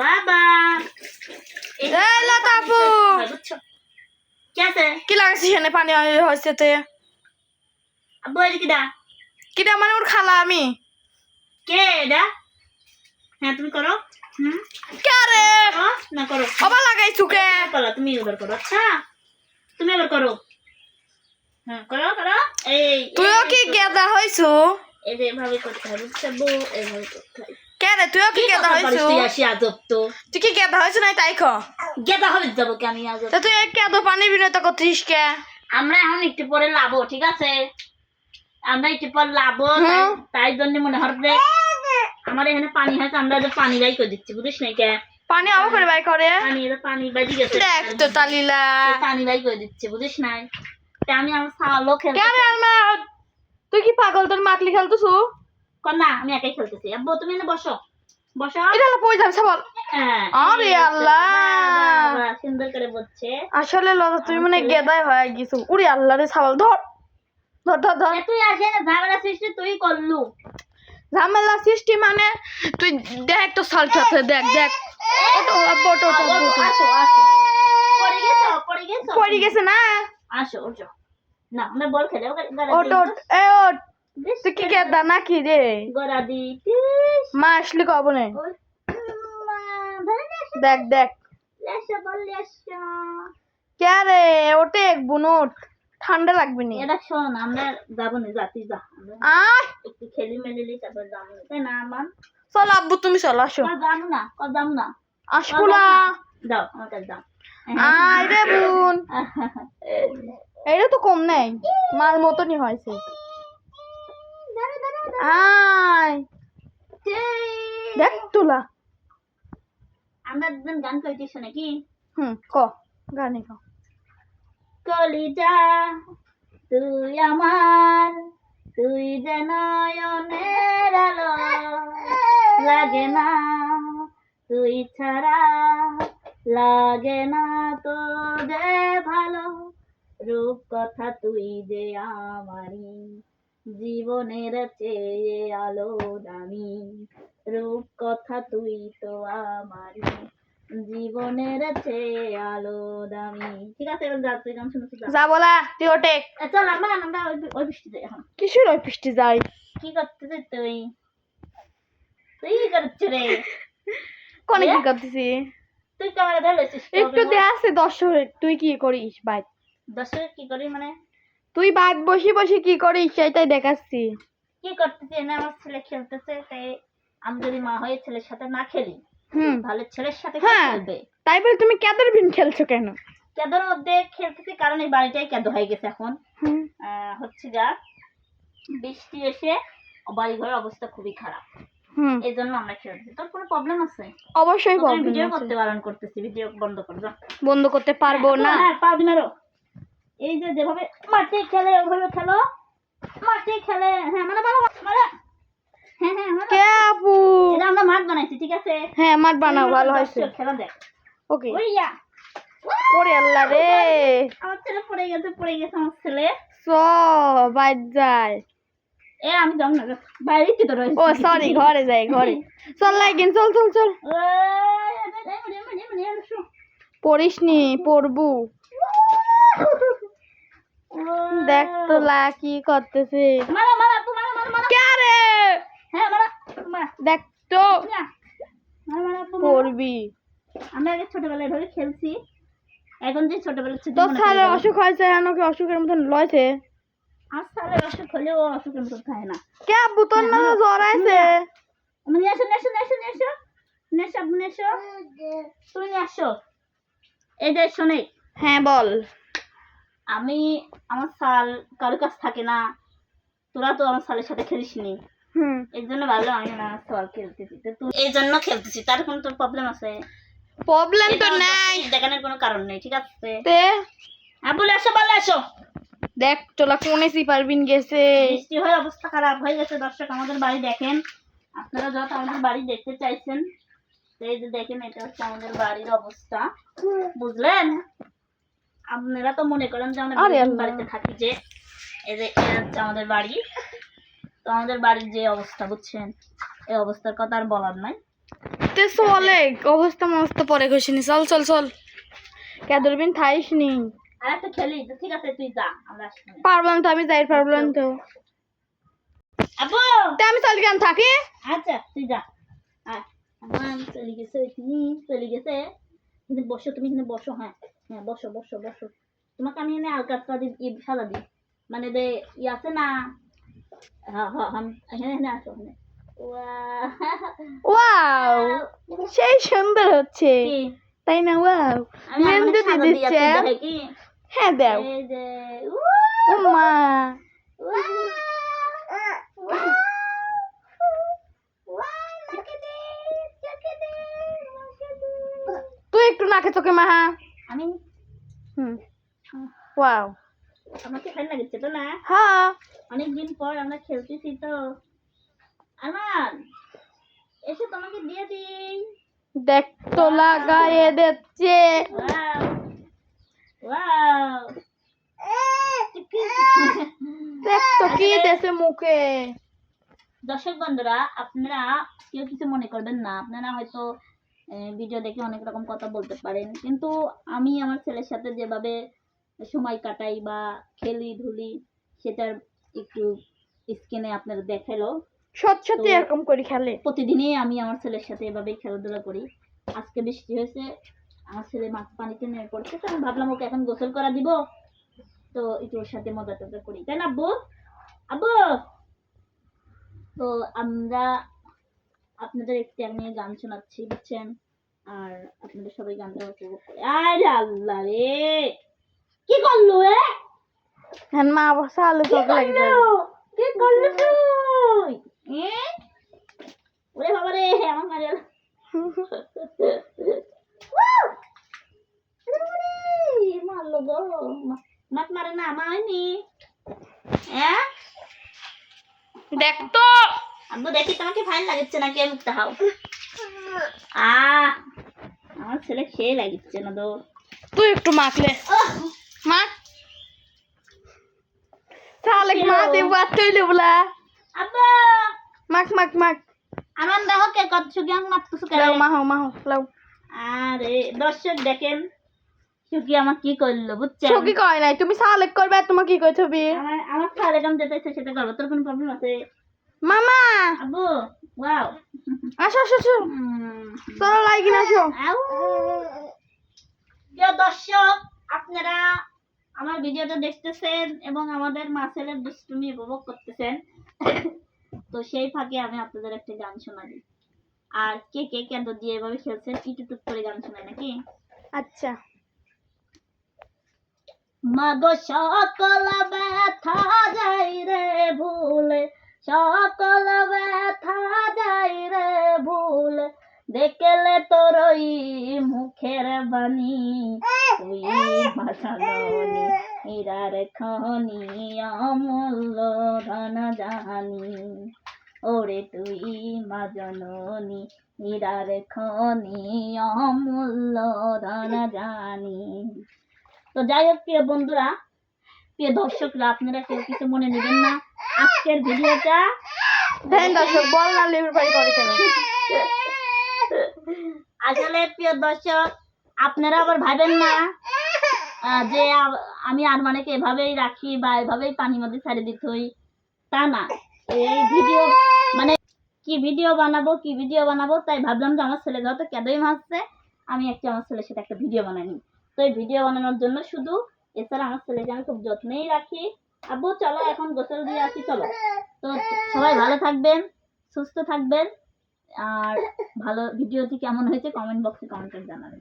বাবা। কি লাগাইছি এখানে পানি? হয়েছে তে। আব্বু এদিকে দা কিটা মানে ওর খালা আমি। কে হ্যাঁ তুমি করো। হুম? কে রে না করো। আবার লাগাইছু কে? করো তুমি এবার করো। আচ্ছা তুমি এবার করো। হ্যাঁ করো করো। এই তুইও কি। গেদা হইছু? এই যে এভাবে করতে হবে বুঝছ আব্বু এইভাবে করতে হবে কে রে তুইও কি গেদা হইছু তুই আসি আজব তো তুই কি গেদা হইছু নাই তাই খ গেদা যাব কি আমি আজব তা তুই পানি বিনতা কে? আমরা এখন একটু পরে ঠিক আছে? আমরা একটু পর তাই জন্য মনে হয় আমার এখানে পানি হয়েছে আমরা পানি বাই করে দিচ্ছি বুঝিস না কে? পানি করে বাই করে পানি পানি বাজি গেছে। দেখ তো তালিলা। পানি বাই করে দিচ্ছে বুঝিস নাই? আমি আমার সালো খেলতে কে রে আমার তুই কি পাগল তোর মাতলি খেলতেছু না আমি একাই খেলতেছি। আব্বু তুমি এনে বসো আসলে লতা তুই মানে গেদাই হয়ে গেছু। উড়ি আল্লাহ রে সাবাল ধর ধর ধর। ধর তুই আসে ঝামেলা সৃষ্টি তুই করলু। ঝামেলা সৃষ্টি মানে তুই দেখ তো সালটাতে দেখ দেখ। পড়ে গেছে না। আসো না আমরা বল খেলে ওটো ওট এ ওট তুই কি গেদা নাকি রে মা আসলি কব নে দেখ দেখ কে রে ওটে এক বুনুট ঠান্ডা লাগবে নি। এটা শোন আমরা যাব না যাতি যা। আয়! একটু খেলি মেলিলি তারপর যাব না, তাই না আমার চল আব্বু তুমি চল আসো। যাব না কর যাব না। আসপুলা দাও আমার কাছে দাও আয় রে বোন। এটা তো কম নাই। মার মতনই হয়েছে। আয়। দেখ তুলা। আমরা একদিন গান কইতেছ নাকি? হুম ক। গানে ক। কলিজা তুই আমার তুই যে নয়নের আলো লাগে না তুই ছাড়া লাগে না তো যে ভালো। রূপ কথা তুই যে আমারই জীবনের চেয়ে আলো দামি। রূপ কথা তুই তো আমারই। জীবনের চেয়ে আলো দামি। ঠিক আছে এবার যা তুই গান শুনতে যা। বলা তুই ওটে চল আমরা আমরা ওই ওই বৃষ্টিতে এখন। কিসের ওই পৃষ্টি যাই? কি করতেছিস তুই? তুই কি করছিস রে? কোনে কি এ? করতেছি? তুই ক্যামেরা ধরে একটু দে আছে দর্শক তুই কি করিস? বাইক দর্শক কি করি মানে? তুই বাইক বসে বসে কি করিস? সেটাই দেখাচ্ছি। কি করতেছি? না আমার ছেলে খেলতেছে তাই আমি যদি মা হয়ে ছেলের সাথে না খেলি হুম। তাহলে ছেলের সাথে হ্যাঁ। খেলবে। তাই বলে তুমি কেদের বিন খেলছো কেন? কেদর মধ্যে খেলতেছি কারণ এই বাড়িটাই কেদ হয়ে গেছে এখন। হচ্ছে যা বৃষ্টি এসে বাড়ি ঘরের অবস্থা খুবই খারাপ। হুম। এই জন্য আমরা খেলতেছি। তোর কোনো প্রবলেম আছে? অবশ্যই আমি ভিডিও করতে বারণ করতেছি ভিডিও বন্ধ কর যা। বন্ধ করতে পারব না। হ্যাঁ পাবি না এই যে যেভাবে মাঠে খেলে ওভাবে খেলো মাঠে খেলে হ্যাঁ মানে মারো মারো হ্যাঁ হ্যাঁ কে আপু এটা আমরা মাঠ বানাইছি ঠিক আছে হ্যাঁ মাঠ বানাও ভালো হয়েছে খেলা দেখ ওকে ওইয়া ওরে আল্লাহ রে আমার ছেলে পড়ে গেছে পড়ে গেছে আমার ছেলে চ বাইর যায় এ আমি যাম না বাইরে কি তোর ও সরি ঘরে যাই ঘরে চল লাগিন চল চল চল পড়িস নি পড়বু দেখ তো লা কি করতেছে। মারো মারো আপু মারো মারো মারো। কে রে? হ্যাঁ মারো মারো দেখ তো। মারো মারো আপু মারো। আমরা আগে ছোটবেলায় ধরে খেলছি। এখন যে ছোটবেলার ছোট তোর সালে অসুখ হয়েছে হেন কি অসুখের মতন লয়ছে? আর সালে অসুখ হলে ও অসুখের মতো খায় না। কে আব্বু তোর না জ্বর আছে নিয়ে আসো নিয়ে আসো আপু নিয়ে আসো। তুমি আসো। এই যে শোনে। হ্যাঁ বল। আমি আমার সাল কারও কাছ থাকে না। তোরা তো আমার সালের সাথে খেলিস নি এই জন্য ভাবলাম আমি না সাল খেলতেছি। তো তুই এই জন্য খেলতেছি। তার কোনো তোর প্রবলেম আছে? প্রবলেম তো নাই। দেখানোর কোনো কারণ নেই ঠিক আছে? তে? হ্যাঁ বলে আসো বলে আসো। দেখ তোলা কোনে সিপারবিন গেছে। বৃষ্টি হয়ে অবস্থা খারাপ হয়ে গেছে। দর্শক আমাদের বাড়ি দেখেন। আপনারা যত আমাদের বাড়ি দেখতে চাইছেন এই যে দেখেন এটা হচ্ছে আমাদের বাড়ির অবস্থা। বুঝলেন? আপনারা তো মনে করেন যে আমরা। বাড়িতে থাকি যে এই যে হচ্ছে আমাদের বাড়ি। তো আমাদের বাড়ির যে অবস্থা বুঝছেন? এই অবস্থার কথা আর বলার নাই। তে চলে অবস্থা মস্ত পরে ঘষিনি চল চল চল। কে দূরবীন থাইস নি। আর একটা খেলি তো ঠিক আছে তুই যা আমরা পারব না তো আমি যাই পারব না তো। আমি চল থাকি? আচ্ছা তুই যা। আয়। আমার চলে গেছে চলে গেছে। কিন্তু বসো তুমি কিন্তু বসো হ্যাঁ। হ্যাঁ বসো বসো বসো। তোমাকে আমি এনে আলকাতরা দিই সাদা দিই। মানে দে ই আছে না হ্যাঁ হ্যাঁ হ্যাঁ আসো ওয়াও সেই সুন্দর হচ্ছে। তাই না? ওয়াও। মেহেন্দি দিয়ে দিচ্ছে। হ্যাঁ দাও। মা তুই একটু নাকে চোখে মাহা আমি হুম ওয়াও আমাকে ভালো লাগছে তো না হ্যাঁ অনেকদিন পর আমরা খেলতেছি তো এসে তোমাকে দিয়ে দিই দেখ তো লাগায়ে দিচ্ছে ওয়াও ওয়াও দেখ তো কি দেশে মুখে দর্শক বন্ধুরা আপনারা কেউ কিছু মনে করবেন না আপনারা হয়তো ভিডিও দেখে অনেক রকম কথা বলতে পারেন। কিন্তু আমি আমার ছেলের সাথে যেভাবে সময় কাটাই বা খেলি ধুলি সেটার একটু স্ক্রিনে আপনারা দেখাল। সত্যি এরকম করে খেলে। প্রতিদিনই আমি আমার ছেলের সাথে এভাবেই খেলাধুলা করি। আজকে বৃষ্টি হয়েছে আমার ছেলে মাছ পানিতে নেমে পড়ছে তো আমি ভাবলাম ওকে এখন গোসল করা দিব। তো একটু ওর সাথে মজা টজা করি। তাই না আব্বু? আব্বু? তো আমরা আপনাদের একটি আমি গান শোনাচ্ছি বুঝছেন? আর আপনাদের সবাই গানটা উপভোগ করে। আরে আল্লাহ রে! কি করল এ হ্যাঁ মা বসা আলু চোখ লাগে কি করলি তুই? এ? ওরে বাবা রে আমার মারে মারলো গো। মা- মাছ মারে না মারনি। হ্যাঁ? দেখ তো। আব্বু দেখি তোমাকে ফাইন লাগছে নাকি আমি তাহাও আ আমার ছেলে খেয়ে লাগিচ্ছে না তো। তুই একটু মাখলে মাখ। তাহলে মা বাদ তৈলে বলা আব্বা! মাখ মাখ মাখ। আমার দেখো কে কত সুগিয়াং মারতেছো কেন লাও মাহো মাহো লাও। আরে দর্শক দেখেন সুকি আমার কি করল বুঝছেন? চোখই কয় নাই তুমি সালেক করবে আর তোমার কি কই ছবি? আমার আমার যেতে ইচ্ছে সেটা করব তোর কোনো প্রবলেম আছে? মামা! আব্বু ওয়াও। আসো আসো আসো। চলো লাইগিন আসো। প্রিয় দর্শক আপনারা আমার ভিডিওটা দেখতেছেন এবং আমাদের মাসেলের দুষ্টুমি উপভোগ করতেছেন। তো সেই ফাঁকে আমি আপনাদের একটা গান শোনাই আর কে কে কেন্দ্র দিয়ে এভাবে খেলছেন একটু টুক করে গান শোনাই নাকি? আচ্ছা। মাগো সকল ব্যথা দেখলে তোর ওই মুখের বাণী? তুই মাসানি হীরার খনি অমূল্য ধন জানি ওরে তুই মা জননী হীরার খনি অমূল্য ধন জানি তো যাই হোক প্রিয় বন্ধুরা প্রিয় দর্শকরা আপনারা কেউ কিছু মনে নেবেন না। আজকের ভিডিওটা দর্শক বল না লেবুর বাড়ি করে। কেন প্রিয় দর্শক, আপনারা আবার ভাবেন না যে আমি আর মানে এভাবেই রাখি বা এভাবেই পানির মধ্যে ছেড়ে দিতে হই, তা না। এই ভিডিও মানে কি ভিডিও বানাবো, কি ভিডিও বানাবো, তাই ভাবলাম যে আমার ছেলে যত কেঁদই মারছে, আমি একটা আমার ছেলের সাথে একটা ভিডিও বানাই। তো এই ভিডিও বানানোর জন্য শুধু এছাড়া আমার ছেলেকে আমি খুব যত্নেই রাখি। আব্বু, চলো, এখন গোসল দিয়ে আসি, চলো। তো সবাই ভালো থাকবেন, সুস্থ থাকবেন। আর ভালো ভিডিওটি কেমন হয়েছে কমেন্ট বক্সে কমেন্ট করে জানাবেন।